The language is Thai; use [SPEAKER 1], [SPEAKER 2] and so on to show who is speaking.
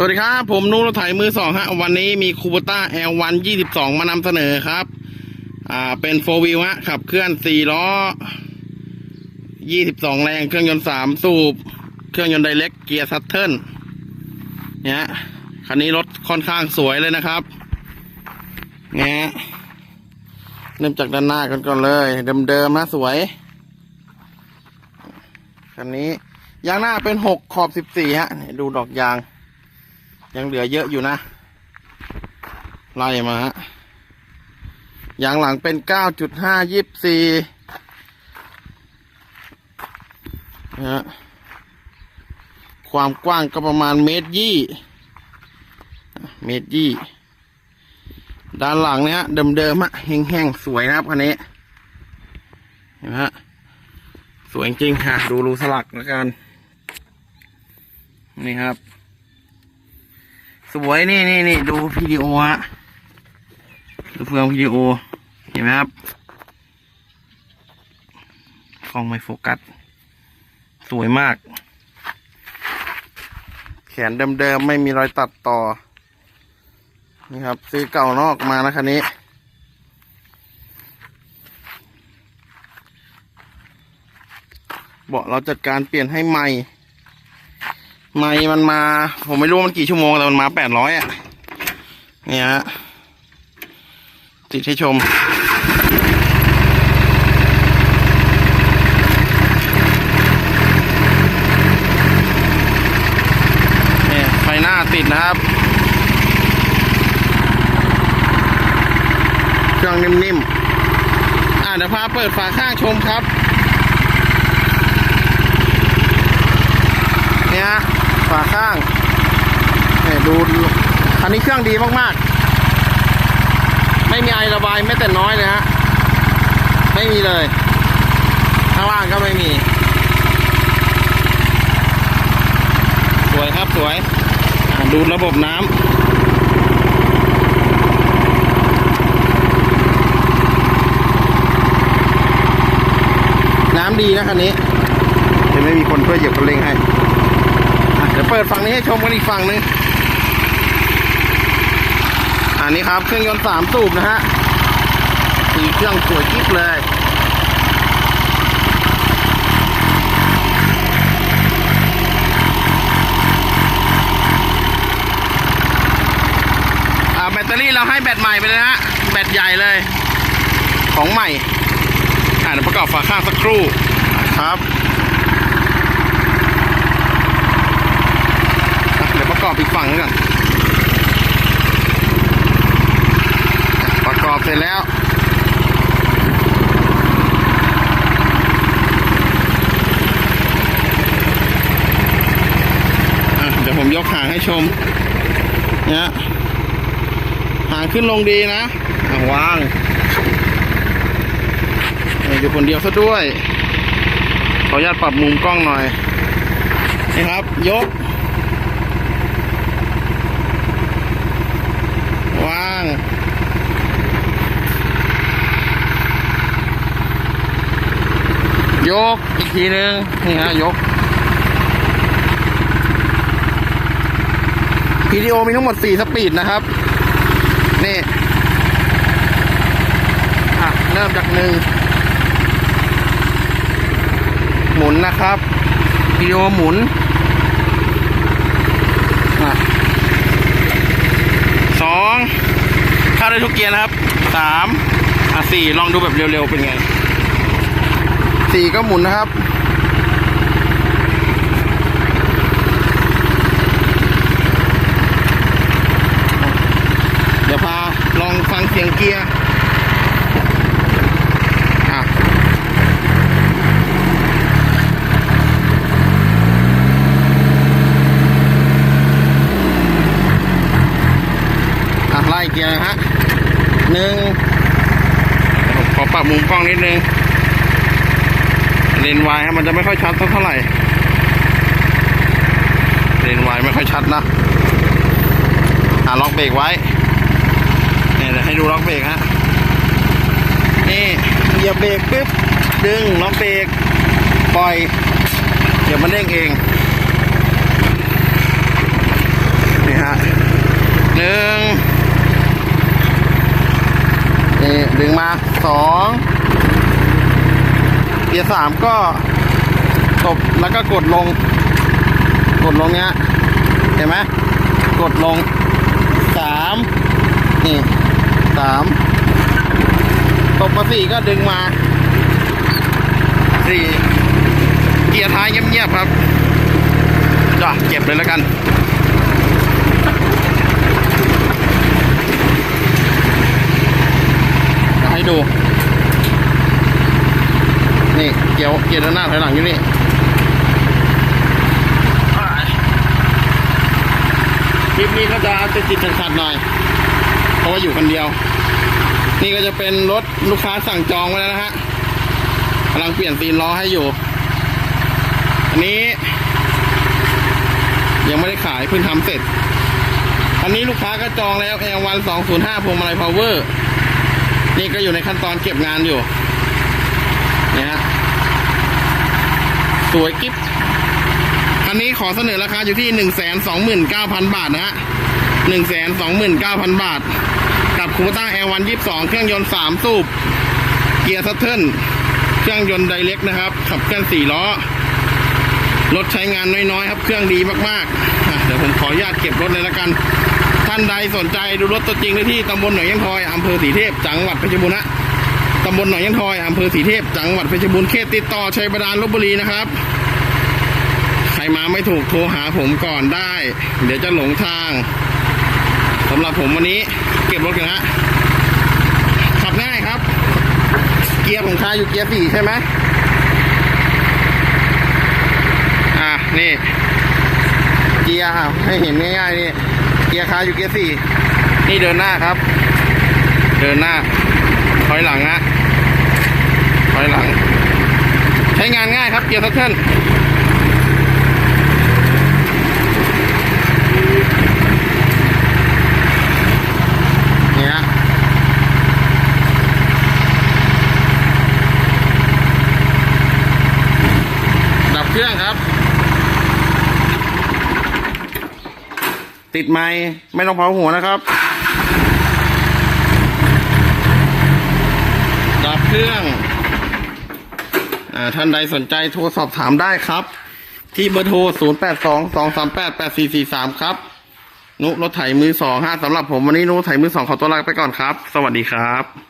[SPEAKER 1] สวัสดีครับ ผมนุ้รถไถมือสองฮะ วันนี้มีคูปต้า L1 22มานำเสนอครับ อ่า เป็นโฟวิวฮะ ขับเคลื่อน4ล้อ22แรง เครื่องยนต์3สูบ เครื่องยนต์ไดเล็กเกียร์ซัตเทิลเนี่ยคันนี้รถค่อนข้างสวยเลยนะครับ เนี่ยเริ่มจากด้านหน้ากันก่อนเลย เดิมๆนะสวย คันนี้ยางหน้าเป็น6ขอบ14ฮะนี่ฮะ ดูดอกยาง ยังเหลือเยอะอยู่นะ ไล่มาฮะยางหลังเป็นเก้าจุดห้ายิบสี่นะฮะความกว้างก็ประมาณเมตรยี่ เมตรยี่ ด้านหลังเนี้ยเดิมๆฮะแห้งๆ สวยนะครับคันนี้ เห็นไหมฮะ สวยจริงค่ะ ดูรูสลักแล้วกัน นี่ครับ สวยนี่นี่นี่ดูวิดีโอฮะดูเฟืองวิดีโอเห็นไหมครับกล้องไม่โฟกัส สวยมาก แขนเดิมๆไม่มีรอยตัดต่อ นี่ครับ ซื้อเก่านอกมานะคันนี้เบาะเราจัดการเปลี่ยนให้ใหม่ ไม่มันมา ผมไม่รู้มันกี่ชั่วโมงแต่มันมาแปดร้อยอะ เนี่ยฮะติดให้ชม เนี่ยไฟหน้าติดนะครับ เครื่องนิ่มๆ อ่าเดี๋ยวพาเปิดฝาข้างชมครับ เนี่ยฮะ ฝาข้างนี่ดูคันนี้เครื่องดีมากๆ ไม่มีไอระบายแม้แต่น้อยเลยฮะ ไม่มีเลย ข้างล่างก็ไม่มี สวยครับสวย ดูระบบน้ำน้ำดีนะคันนี้เดี๋ยวไม่มีคนช่วยเหยียบคันเร่งให้ เปิดฝั่งนี้ให้ชมกันอีกฝั่งหนึ่งอันนี้ครับเครื่องยนต์สามสูบนะฮะสีเครื่องสวยกิ๊บเลยอ่าแบตเตอรี่เราให้แบตใหม่ไปเลยฮะ แบตใหญ่เลย ของใหม่อ่าเดี๋ยวประกอบฝาข้างสักครู่ครับ เดี๋ยวประก อีกฝั่งนึงก่อนประกอบเสร็จแล้วเดี๋ยวผมยกหางให้ชมเนี่ยหางขึ้นลงดีนะวางอยู่คนเดียวซะด้วย ขออนุญาตปรับมุมกล้องหน่อย นี่ครับ ยก วาง ยกอีกทีนึง นี่ฮะยกพีดีโอมีทั้งหมด 4 สปีดนะครับ นี่ อะ เริ่มจากหนึ่ง หมุนนะครับพีดีโอหมุน อะสองเข้าได้ทุกเกียร์นะครับ สาม อะสี่ ลองดูแบบเร็ว ๆ เป็นไง สี่ก็หมุนนะครับเดี๋ยวพาลองฟังเสียงเกียร์อะอะไล่เกียร์ฮะหนึ่งขอปรับมุมกล้องนิดนึง เลนวายครับมันจะไม่ค่อยชัดเท่าไหร่เลนวายไม่ค่อยชัดนะอะล็อกเบรกไว้เนี่ยเดี๋ยวให้ดูล็อกเบรกฮะนี่เหยียบเบรกปุ๊บดึงล็อกเบรกปล่อยเดี๋ยวมันเด้งเองนี่ฮะหนึ่งนี่ดึงมาสอง เกียร์สามก็ตบแล้วก็กดลง กดลงเนี้ยเห็นไหมกดลงสามนี่สามตบมาสี่ก็ดึงมาสี่เกียร์ท้ายเงียบๆครับจ้ะเก็บเลยแล้วกันให้ดู นี่เกี่ยวเกียร์ด้านหน้าถอยหลังอยู่นี่คลิปนี้ก็จะติดติดขัดขัดหน่อย เพราะว่าอยู่คนเดียว นี่ก็จะเป็นรถลูกค้าสั่งจองไว้แล้วนะฮะกำลังเปลี่ยนซีนล้อให้อยู่ อันนี้ ยังไม่ได้ขายเพิ่งทำเสร็จ อันนี้ลูกค้าก็จองแล้ว L1 205พวงมาลัยพาวเวอร์ นี่ก็อยู่ในขั้นตอนเก็บงานอยู่เนี่ยฮะ สวยกิ๊บคันนี้ขอเสนอราคาอยู่ที่หนึ่งแสนสองหมื่นเก้าพันบาทนะฮะหนึ่งแสนสองหมื่นเก้าพันบาท กับคูต้าแอร์วันยี่สองเครื่องยนต์สามสูบ เกียร์ซัตเทิลเครื่องยนต์ไดเล็กนะครับ ขับเคลื่อนสี่ล้อ รถใช้งานน้อยๆ ครับ เครื่องดีมากๆ เดี๋ยวผมขออนุญาตเก็บรถเลยละกัน ท่านใดสนใจดูรถตัวจริงได้ที่ตำบลหนองยังทอยอำเภอสีเทพ จังหวัดเพชรบูรณ์นะำบลหนองยังทอยอำเภอสีเทพ จังหวัดเพชรบูรณ์เขตติดต่อชัยบาดาลลบบุรีนะครับ ใครมาไม่ถูกโทรหาผมก่อนได้ เดี๋ยวจะหลงทางสำหรับผมวันนี้เก็บรถกันนะขับง่ายครับ เกียร์ผมคาอยู่เกียร์สี่ใช่ไหมอะนี่ เกียร์อะให้เห็นง่ายๆนี่เกียร์คาอยู่เกียร์สี่นี่เดินหน้าครับ เดินหน้าถอยหลังนะถอยหลัง ใช้งานง่ายครับ เกียร์ทัตเทิลเนี่ยดับเครื่องครับ ติดไม้ไม่ต้องเผาหัวนะครับ ดับเครื่อง ท่านใดสนใจโทรสอบถามได้ครับ ที่เบอร์โทร 0 8 2 2 3 8 8 4 4 3 ครับ นุรถไถมือสองห้าสำหรับผมวันนี้นุรถไถมือสองขอตัวลาไปก่อนครับ สวัสดีครับ